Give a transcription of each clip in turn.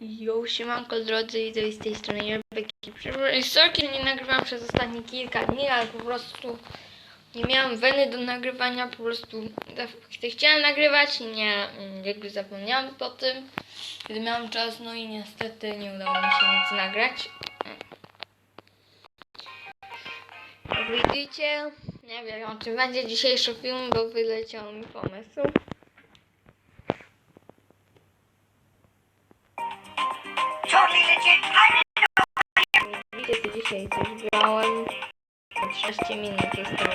Jo, siemanko drodzy, i z tej strony Rebeki. Sorki, nie nagrywam przez ostatnie kilka dni, ale po prostu nie miałam weny do nagrywania, po prostu chciałam nagrywać i nie, mm, jakby zapomniałam o tym, kiedy miałam czas, no i niestety nie udało mi się nic nagrać. Jak widzicie, nie wiem o czym będzie dzisiejszy film, bo wyleciał mi pomysł. Co dzisiaj coś grałem. 13 minut zostało.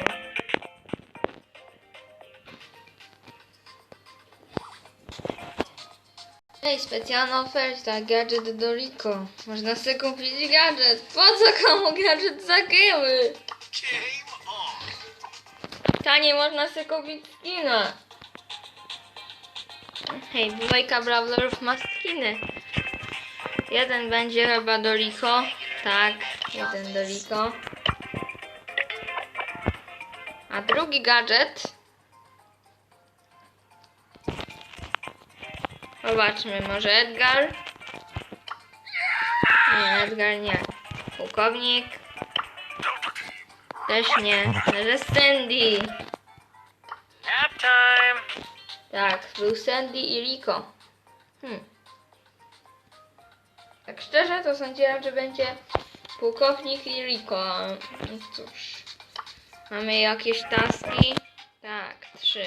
Ej, specjalna oferta, gadżet do Rico. Można sobie kupić gadżet. Po co komu gadżet za gry? Game on. Tanie można sobie kupić skina. Hej, dwójka brawlerów ma skiny. Jeden będzie chyba do Rico. Tak, jeden do Rico. A drugi gadżet. Zobaczmy, może Edgar? Nie, Edgar nie. Pułkownik. Też nie. Może Sandy. Nap time. Tak, był Sandy i Rico. Hmm. Tak szczerze to sądziłam, że będzie pułkownik a, No cóż. Mamy jakieś taski? Tak, trzy.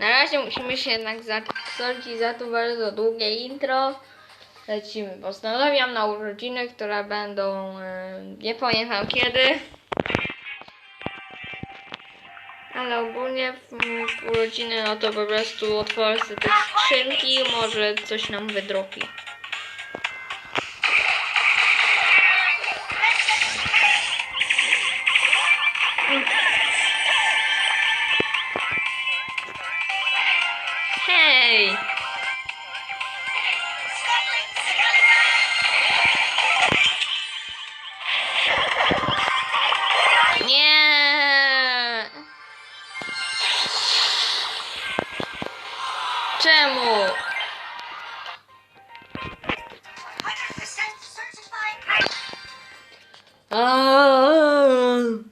Na razie musimy się jednak zakończyć za to bardzo długie intro. Lecimy. Postanawiam na urodziny, które będą e, nie pamiętam kiedy. Ale ogólnie w, w urodziny no to po prostu otworzę te skrzynki może coś nam wydropi. Aaaa!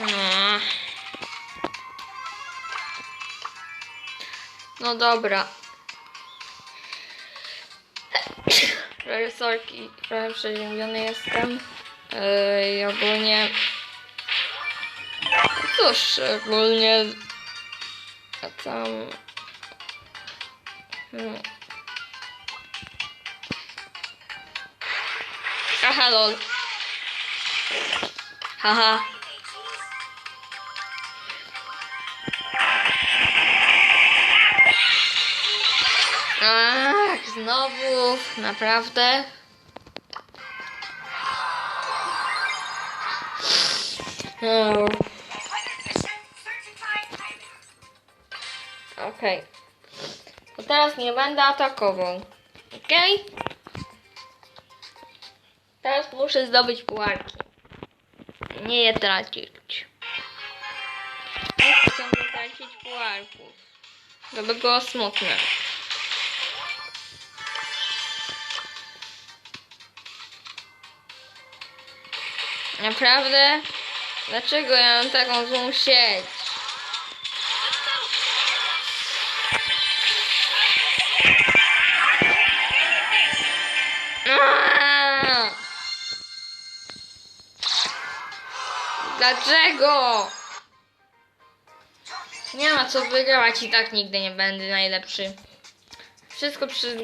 No. No dobra. Trochę sorki, trochę przeziębiony jestem. Yy, I ogólnie... Cóż, ogólnie... A tam... Hmm. Aha, lol. Haha. Ach, znowu, naprawdę. 100% certified. Okej. To teraz nie będę atakował. Okej? Teraz muszę zdobyć pułarki. Nie je tracić. Nie chcę tracić pułarków. To by było smutne. Naprawdę? Dlaczego ja mam taką złą sieć? Dlaczego? Nie ma co wygrywać i tak nigdy nie będę najlepszy. Wszystko przez...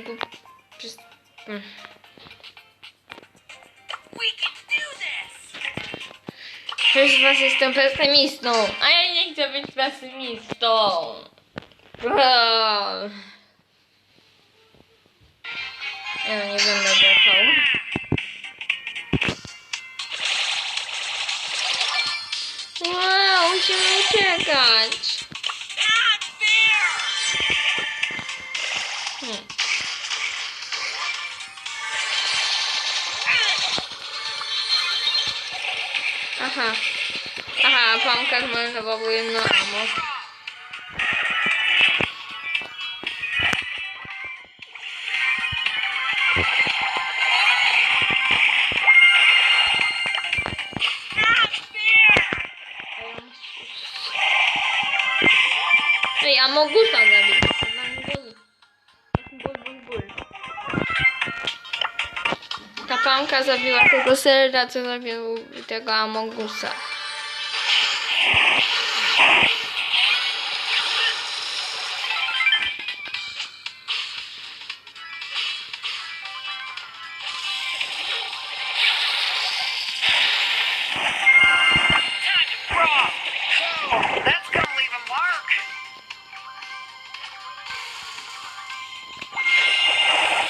przez... Mm. Przez was jestem pesymistą, a ja nie chcę być pesymistą. Eee. Ja nie będę czekał. Wow, musimy uciekać. Aha. Aha, pamka zmarnowało jedno amo. Ej, Szukam Kazabiła tego serda, co zabił tego Amogusa.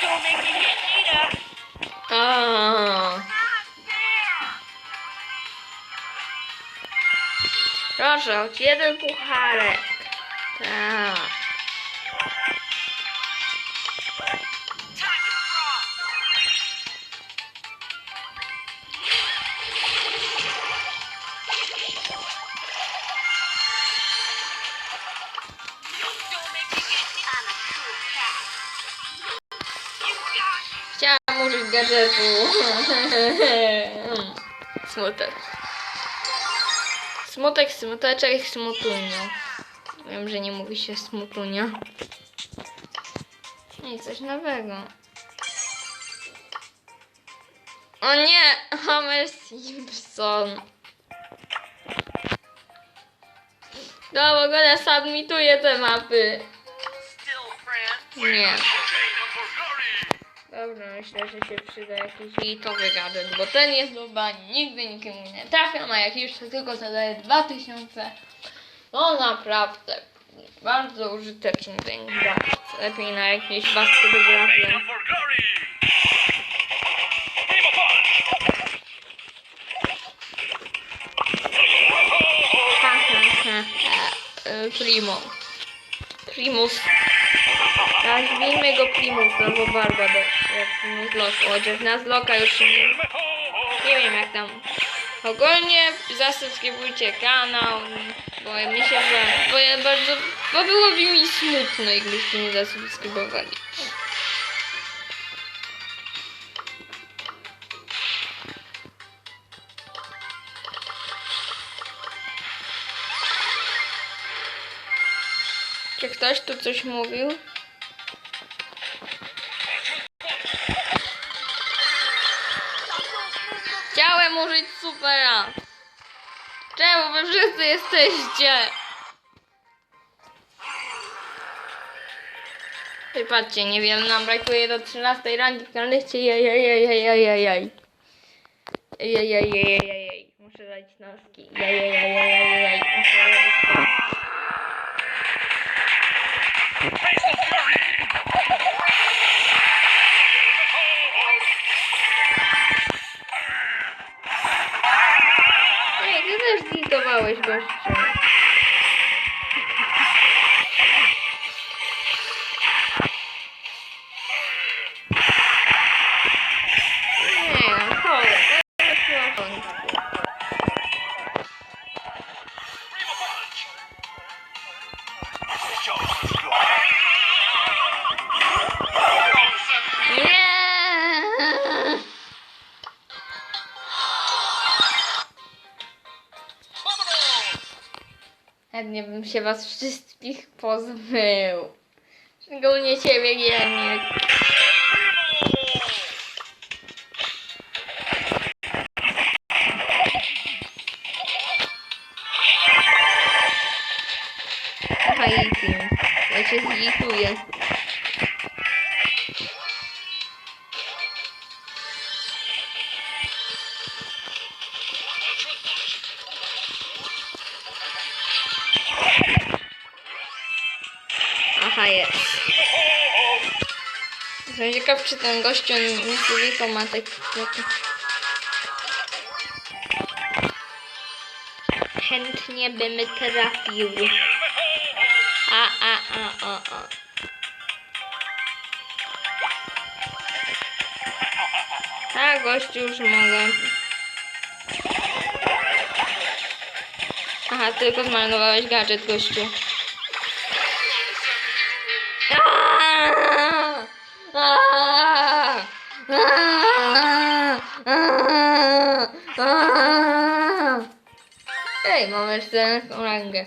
Don't make me get Nina! Proszę, choć jeden pucharek. Tak. Chciałam użyć gadżetu. Smutek. Smutek, smuteczek, smutunio. Wiem, że nie mówi się smutunio. I coś nowego. O nie! Homer Simpson. No w ogóle submituję te mapy. Nie. Dobra, myślę, że się przyda jakiś hitowy gadżet, bo ten jest lubani, nigdy nikomu nie trafia, a jak już tylko zadaje 2000, to naprawdę bardzo użyteczny ten gadżet. Lepiej na jakieś basketografie. ha, ha, ha. E, Primo. Primus. Nazwijmy go Primus, albo Barbado. Jak Primus Lock. Chociaż na Locka już nie, nie wiem jak tam. Ogólnie zasubskrybujcie kanał, bo mi się bo ja bardzo, bo byłoby mi smutno, jakbyście nie zasubskrybowali. Czy ktoś tu coś mówił? Chciałem użyć supera. Czemu wy wszyscy jesteście? Ej, patrzcie, niewiele nam brakuje do 13 rangi w karnyście. Jajajajajajajaj. Jajajajajajaj. Muszę dać noski. Jajajajajajaj. Muszę robić to. Też zlitowałeś gościu. Nie Chętnie bym się was wszystkich pozbył. Szczególnie ciebie, Gieniek. Jestem ciekaw, czy ten gościu tylko ma taki... taki... Chętnie bym trafił. A, a, a, a, a. A, gościu już mogę. Aha, tylko zmarnowałeś gadżet, gościu. Ej, mamy jeszcze rangę.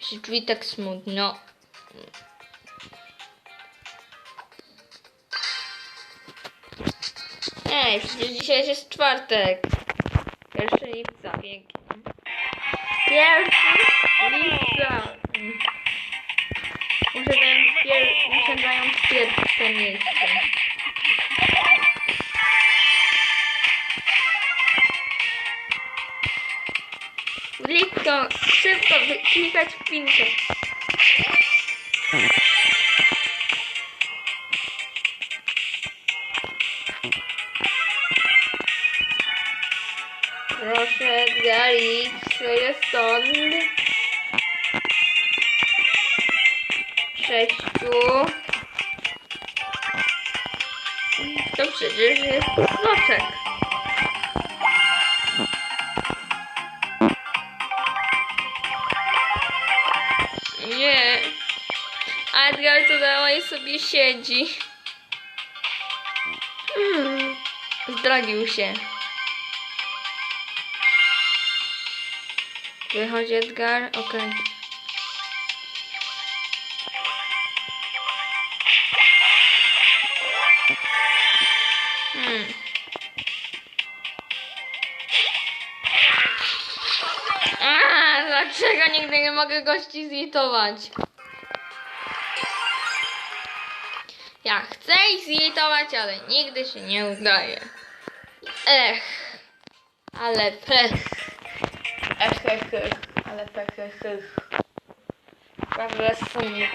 Się czuję tak smutno. Ej, przecież dzisiaj jest czwartek. 1 lipca, pięknie. 1 lipca. Muszę zająć, pier... Muszę zająć pierwsze miejsce. Lipko, szybko klikać w pinkę. Proszę Edgarik, swoje stąd. Sześciu. To przecież jest smoczek. Nie. A Edgar to dalej sobie siedzi. Hmm. Zdradził się. Wychodzi Edgar, okej. Hmm. Mogę gości zjitować? Ja chcę ich zjitować, ale nigdy się nie udaje. Ech, ale pech. Ech, ech, ech, ale pech, ech, ech. Prawda, smutno.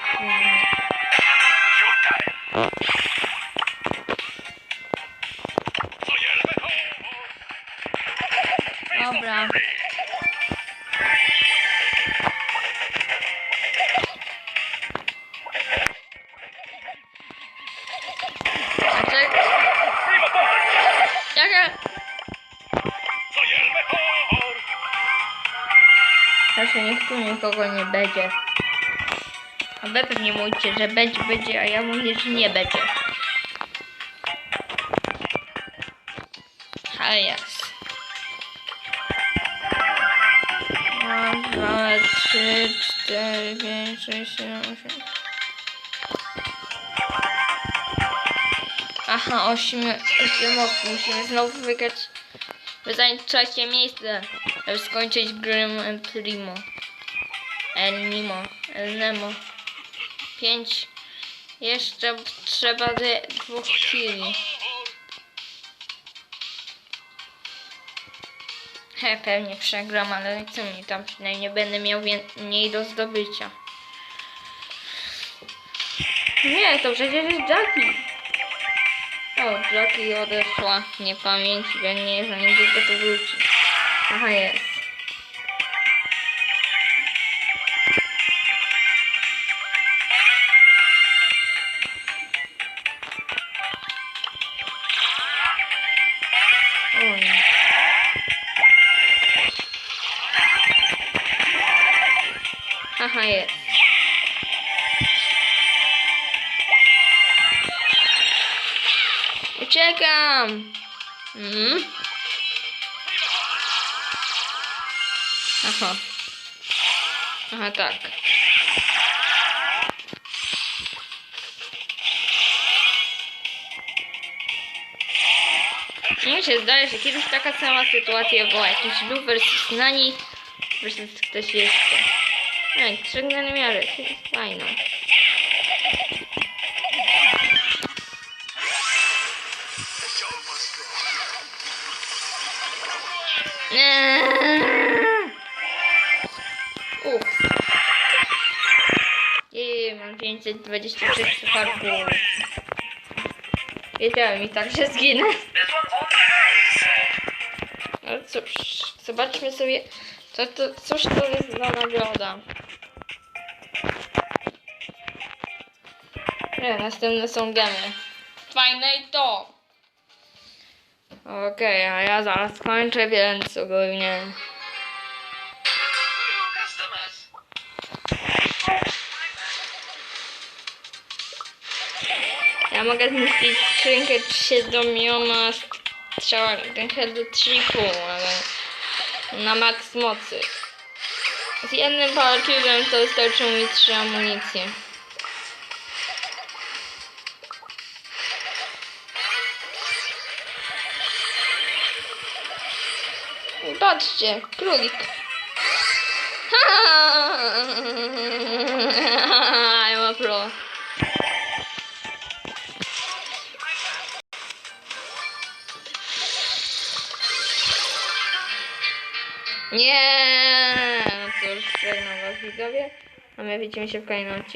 Tu nikogo nie będzie. A wy pewnie mówicie, że będzie, będzie, a ja mówię, że nie będzie. Ale jest. Raz, dwa, trzy, cztery, pięć, sześć, siedem, osiem. Aha, osiem, osiem. Musimy znowu wygrać. Zająć trzecie miejsce, żeby skończyć Grim and Primo. El Nimo, El Nemo. Pięć. Jeszcze trzeba dwóch killi. He, pewnie przegram, ale co mi tam przynajmniej będę miał mniej do zdobycia. Nie, to przecież jest Jackie. O, Jackie odeszła. Nie pamięci, pewnie za niedługo to wróci. Aha, jest. Uciekam! Mhm. Aha. Aha, tak. Mi się zdaje, że kiedyś taka sama sytuacja była. Jakiś Lu versus Nani versus ktoś jeszcze. Ej, trzech miary, to 926 przypadków. Wiedziałem i tak, że zginę. Ale cóż, zobaczmy sobie, co to, cóż to jest za nagroda. Nie, następne są gemy. Fajne i to! Okej, okay, a ja zaraz kończę, więc ogólnie... Ja mogę zniszczyć skrzynkę siedmioma strzałami, ten head do 3,5, ale na maks mocy. Z jednym palcizem to wystarczy mi 3 amunicje. Patrzcie, królik. I'm widzowie, a my widzimy się w kolejnym odcinku.